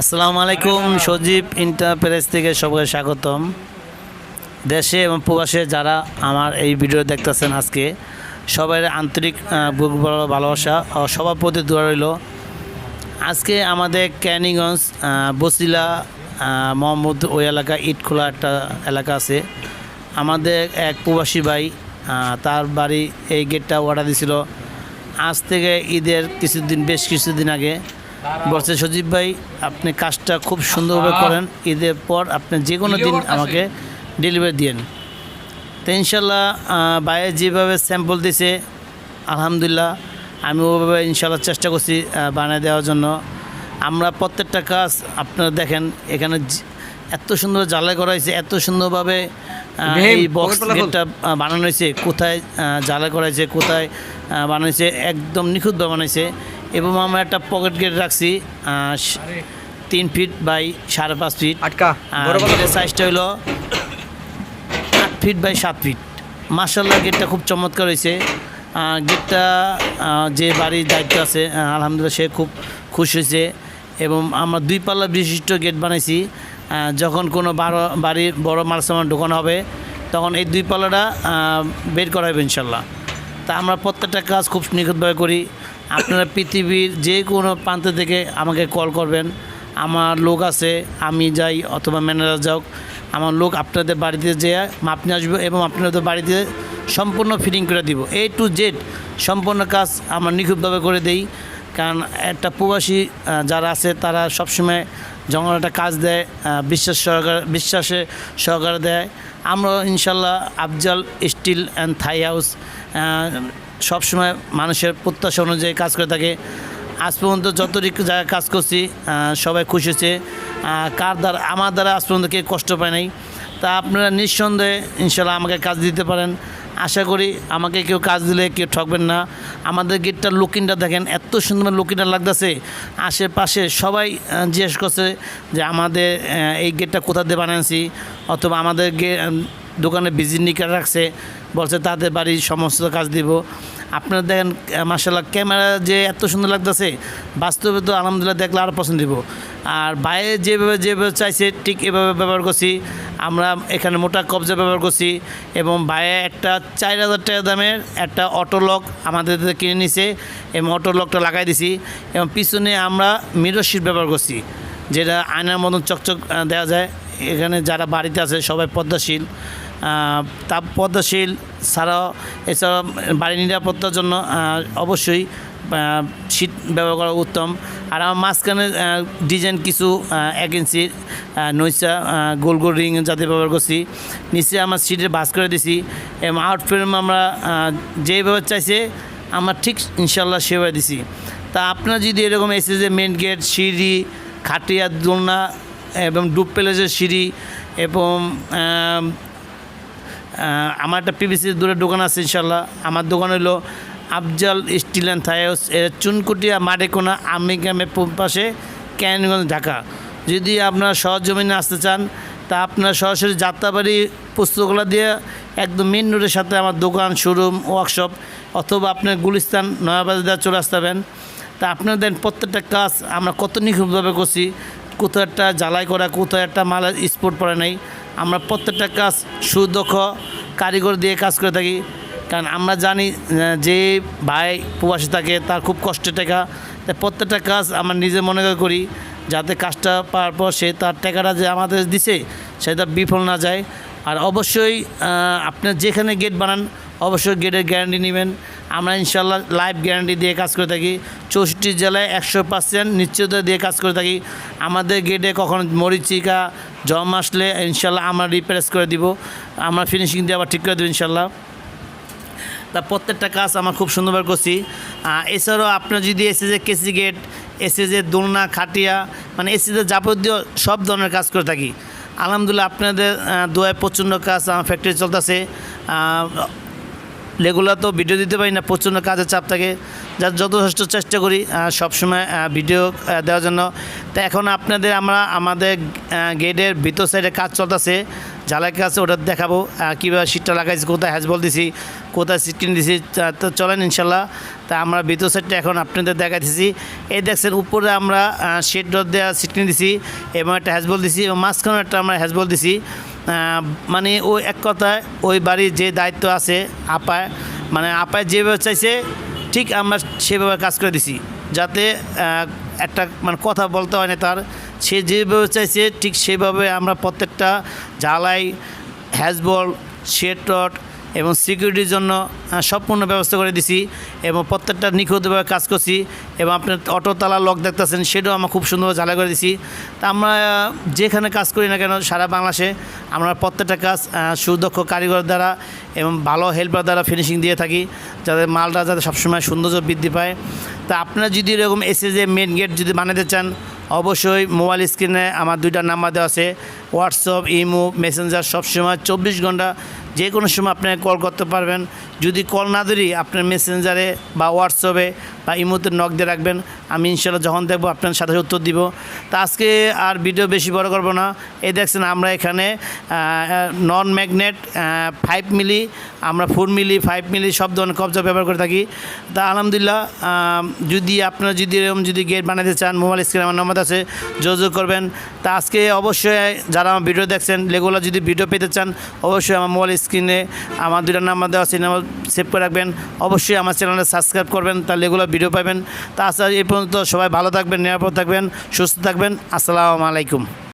আসসালামু আলাইকুম সজীব ইন্টারপ্রাইজ থেকে সবাইকে স্বাগতম। দেশে এবং প্রবাসে যারা আমার এই ভিডিও দেখতেছেন আজকে সবাই আন্তরিক বুক ভালোবাসা ও সবার প্রতি দোয়া রইল। আজকে আমাদের ক্যানিগঞ্জ বসিলা মোহাম্মদ ওই এলাকা ইটখোলা একটা এলাকা আছে। আমাদের এক প্রবাসী ভাই তার বাড়ি এই গেটটা অর্ডার দিছিল। আজ থেকে ঈদের কিছুদিন বেশ কিছুদিন আগে বলছে সজীব ভাই আপনি কাজটা খুব সুন্দরভাবে করেন। ঈদের পর আপনি যে কোনো দিন আমাকে ডেলিভারি দিন তো ইনশাল্লাহ ভাইয়ের যেভাবে স্যাম্পল দিছে আলহামদুলিল্লাহ আমি ওভাবে ইনশাল্লাহ চেষ্টা করছি বানিয়ে দেওয়ার জন্য। আমরা প্রত্যেকটা কাজ আপনারা দেখেন এখানে এত সুন্দর জ্বালাই করা হয়েছে এত সুন্দরভাবে এই বক্স গেটটা বানানো হয়েছে কোথায় জ্বালাই করা হয়েছে কোথায় বানানো হয়েছে একদম নিখুঁতভাবে বানাইছে এবং আমরা একটা পকেট গেট রাখছি তিন ফিট বাই সাড়ে পাঁচ ফিট আটকা গেটের সাইজটা হলো আট ফিট বাই সাত ফিট মার্শাল্লাহ গেটটা খুব চমৎকার হয়েছে গেটটা যে বাড়ির দায়িত্ব আছে আলহামদুলিল্লাহ সে খুব খুশি হয়েছে এবং আমরা দুই পাল্লা বিশিষ্ট গেট বানাইছি। যখন কোনো বারো বাড়ির বড় মাল সামান ঢোকানো হবে তখন এই দুই পাল্লাটা বের করা হবে ইনশাল্লাহ তা আমরা প্রত্যেকটা কাজ খুব নিখুঁতভাবে করি। আপনারা পৃথিবীর যে কোনো প্রান্ত থেকে আমাকে কল করবেন। আমার লোক আছে, আমি যাই অথবা ম্যানেজার যাও আমার লোক আপনাদের বাড়িতে যেয়ে মাপ নিয়ে আসব এবং আপনাদের বাড়িতে সম্পূর্ণ ফিটিং করে দিব। এ টু জেড সম্পূর্ণ কাজ আমরা নিখুঁতভাবে করে দেই। কারণ একটা প্রবাসী যারা আছে তারা সবসময় যখন একটা কাজ দেয় বিশ্বাস সহকারে, বিশ্বাসে সহকারে দেয়। আমরা ইনশাল্লাহ Afzal steel and Thai house সবসময় মানুষের প্রত্যাশা অনুযায়ী কাজ করে থাকে। আজ পর্যন্ত যতটুকু জায়গায় কাজ করছি সবাই খুশি আহ, কার দ্বারা আমার দ্বারা আজ পর্যন্ত কেউ কষ্ট পায় নাই। তা আপনারা নিঃসন্দেহে ইনশাল্লাহ আমাকে কাজ দিতে পারেন। আশা করি আমাকে কেউ কাজ দিলে কেউ ঠকবেন না। আমাদের গেটটার লুকিংটা দেখেন এত সুন্দর লুকিংটা লাগতেছে। আশেপাশে সবাই জিজ্ঞেস করছে যে আমাদের এই গেটটা কোথা দিয়ে বানিয়েছি? অথবা আমাদের গে দোকানে কার্ড রাখছে, বলছে তাদের বাড়ির সমস্ত কাজ দিব। আপনারা দেখেন মার্শাল্লাহ ক্যামেরা যে এত সুন্দর লাগতেছে, বাস্তবে তো আলহামদুলিল্লাহ দেখলে আরও পছন্দ দিব। আর বাইরে যেভাবে যেভাবে চাইছে, ঠিক এভাবে ব্যবহার করছি। আমরা এখানে মোটা কবজা ব্যবহার করছি এবং বাইরে একটা চার হাজার টাকা দামের একটা অটো লক আমাদের কিনে নিছে এবং অটো লকটা লাগাই দিছি এবং পিছনে আমরা মিরর শিট ব্যবহার করছি, যেটা আয়নার মতন চকচক দেওয়া যায়। এখানে যারা বাড়িতে আছে সবাই পদ্মাশীল। আহ, তা পদ্মাশীল ছাড়াও এছাড়াও বাড়ি নিরাপত্তার জন্য অবশ্যই শীত ব্যবহার করা উত্তম। আর আমার মাঝখানে ডিজাইন কিছু এক ইঞ্চির নৈশা গোল গোল রিং যাতে ব্যবহার করছি। নিচে আমার সিটে বাস করে দিছি। এবং আউট ফ্রেম আমরা যেভাবে চাইছে আমরা ঠিক ইনশাল্লাহ সেভাবে দিছি। তা আপনার যদি এরকম এসে যে মেন গেট সিঁড়ি খাটিয়া দোলনা এবং ডুব প্যালেসের সিঁড়ি এবং আমার একটা পিভিসি দূরে দোকান আছে ইনশাল্লাহ আমার দোকান হলো আফজাল স্টিল অ্যান্ড এর চুনকুটিয়া মাঠেকোনা আমি গ্রামের পাশে ক্যানগঞ্জ ঢাকা। যদি আপনারা সহজমিনে আসতে চান, তা আপনারা সরাসরি যাত্রাবাড়ি, পুস্তকলা দিয়ে একদম মেন রোডের সাথে আমার দোকান শোরুম ওয়ার্কশপ অথবা আপনার গুলিস্তান, নয়াবাজার চলে আসতে পারেন তা আপনারা দেন প্রত্যেকটা কাজ আমরা কত নিখুঁতভাবে করছি কোথাও একটা জ্বালাই করা কোথাও একটা মালের স্পোর্ট পড়ে নাই। আমরা প্রত্যেকটা কাজ সুদক্ষ কারিগর দিয়ে কাজ করে থাকি। কারণ আমরা জানি যে ভাই প্রবাসী থাকে তার খুব কষ্টের টাকা। তাই প্রত্যেকটা কাজ আমরা নিজে মনে করে যাতে কাজটা পাওয়ার পর সে তার টাকাটা যে আমাদের দিছে সেটা বিফল না যায়। আর অবশ্যই আহ, আপনার যেখানে গেট বানান অবশ্যই গেটের গ্যারান্টি নেবেন। আমরা ইনশাল্লাহ লাইভ গ্যারান্টি দিয়ে কাজ করে থাকি। চৌষট্টি জেলায় একশো পার্সেন্ট নিশ্চয়তা দিয়ে কাজ করে থাকি। আমাদের গেটে কখন মরিচিকা জম আসলে ইনশাল্লাহ আমরা রিপ্লেস করে দিব। আমরা ফিনিশিং দিয়ে আবার ঠিক করে দেবো ইনশাল্লাহ তা প্রত্যেকটা কাজ আমরা খুব সুন্দরভাবে করছি। এছাড়াও আপনার যদি এসে যে কেসি গেট এসে যে দোলনা, খাটিয়া মানে এসে যে যাবতীয় সব ধরনের কাজ করে থাকি। আলহামদুলিল্লাহ আপনাদের দোয়ায় প্রচণ্ড কাজ আমার ফ্যাক্টরি চলতেছে। রেগুলার তো ভিডিও দিতে পারি না, প্রচণ্ড কাজের চাপ থাকে। যার যথেষ্ট চেষ্টা করি সবসময় ভিডিও দেওয়ার জন্য। তো এখন আপনাদের আমরা, আমাদের গেটের ভিতর সাইডে কাজ চলতেছে। ঝালাই কাজ ওটা দেখাবো কীভাবে সিটটা লাগাইছি, কোথায় হ্যাজবল দিছি, কোথায় সিটিং দিছি, তো চলেন ইনশাল্লাহ। তা আমরা ভিতর সাইডটা এখন আপনাদের দেখাইতেছি। এই দেখছেন, উপরে আমরা শেড ডট দেওয়া সিটিং দিছি এবং একটা হ্যাজবল দিছি, এবং মাঝখানে একটা আমরা হ্যাজবল দিছি। মানে ওই এক কথায় ওই বাড়ির যে দায়িত্ব আছে আপায় মানে আপায় যেভাবে চাইছে, ঠিক আমরা সেভাবে কাজ করে দিছি। যাতে একটা মানে কথা বলতে হয় না তার, সে যেভাবে চাইছে, ঠিক সেভাবে আমরা প্রত্যেকটা জ্বালাই, হ্যাজবল শেটট এবং সিকিউরিটির জন্য সম্পূর্ণ ব্যবস্থা করে দিছি এবং প্রত্যেকটা নিখুঁতভাবে কাজ করছি এবং আপনার অটো তালা লক দেখতেছেন, সেটাও আমরা খুব সুন্দরভাবে জ্বালাই করে দিছি। তা আমরা যেখানে কাজ করি না কেন, সারা বাংলাদেশে আমরা প্রত্যেকটা কাজ সুদক্ষ কারিগর দ্বারা এবং ভালো হেল্পার দ্বারা ফিনিশিং দিয়ে থাকি যাতে মালটা যাতে সবসময় সৌন্দর্য বৃদ্ধি পায়। তা আপনারা যদি এরকম এসে যে মেন গেট যদি বানাতে চান, অবশ্যই মোবাইল স্ক্রিনে আমার দুইটা নাম্বার দেওয়া আছে। হোয়াটসঅ্যাপ ইমো মেসেঞ্জার সবসময় চব্বিশ ঘণ্টা যে কোনো সময় আপনাকে কল করতে পারবেন। যদি কল না ধরি, আপনার মেসেঞ্জারে বা হোয়াটসঅ্যাপে বা ইমোতে নক দিয়ে রাখবেন। আমি ইনশাল্লাহ যখন দেখব আপনার সাথে উত্তর দিব। তা আজকে আর ভিডিও বেশি বড় করব না। এই দেখছেন আমরা এখানে নন ম্যাগনেট ফাইভ মিলি আমরা ফোর মিলি ফাইভ মিলি সব ধরনের কবজা ব্যবহার করে থাকি। তা আলহামদুলিল্লাহ যদি আপনারা যদি এরকম যদি গেট বানাতে চান মোবাইল স্ক্রিনে আমার নম্বর আছে, যোগাযোগ করবেন। তা আজকে অবশ্যই যারা আমার ভিডিও দেখছেন রেগুলার যদি ভিডিও পেতে চান, অবশ্যই আমার মোবাইল স্ক্রিনে আমার দুটা নাম্বার দেওয়া নাম্বার সেভ করে রাখবেন। অবশ্যই আমার চ্যানেলে সাবস্ক্রাইব করবেন তাহলে রেগুলার ভিডিও পাবেন। তা আচ্ছা এই পর্যন্ত সবাই ভালো থাকবেন, নিরাপদ থাকবেন, সুস্থ থাকবেন। আসসালামু আলাইকুম।